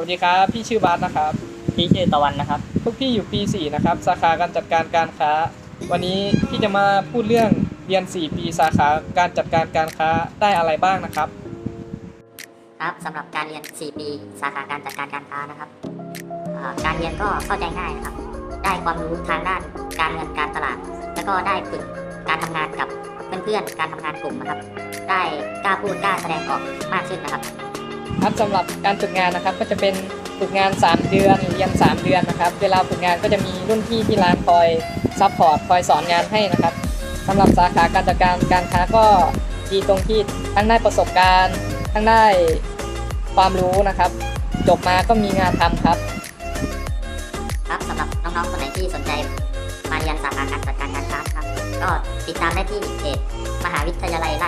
วัสดีครับ พี่ชื่อบาสนะครับ พี่ชื่อตะวันนะครับ พวกพี่อยู่ปี 4 นะครับ สาขาการจัดการการค้า วันนี้พี่จะมาพูดเรื่องเรียน 4 ปีสาขาการจัดการการค้าได้อะไรบ้างนะครับ ครับสำหรับการเรียน 4 ปีสาขาการจัดการการค้านะครับเอ่อการเรียนก็เข้าใจง่ายนะครับ ได้ความรู้ทางด้านการเงินการตลาด แล้วก็ได้ฝึกการทำงานกับเพื่อนๆ การทำงานกลุ่มนะครับ ได้กล้าพูดกล้าแสดงออกมากขึ้นนะครับ ครับสำหรับการฝึกงานนะครับก็จะเป็นฝึกงาน 3 เดือนเรียน3 เดือนนะครับ เวลาฝึกงานก็จะมีรุ่นพี่ที่ร้านคอยซัพพอร์ตคอยสอนงานให้นะครับสำหรับสาขาการจัดการการค้าก็ดีตรงที่ทั้งได้ประสบการณ์ ทั้งได้ความรู้นะครับ จบมาก็มีงานทำครับ ครับสำหรับน้องๆคนไหนที่สนใจมาเรียนสาขาการจัดการการค้าครับ ก็ติดตามได้ที่เพจมหาวิทยาลัยราช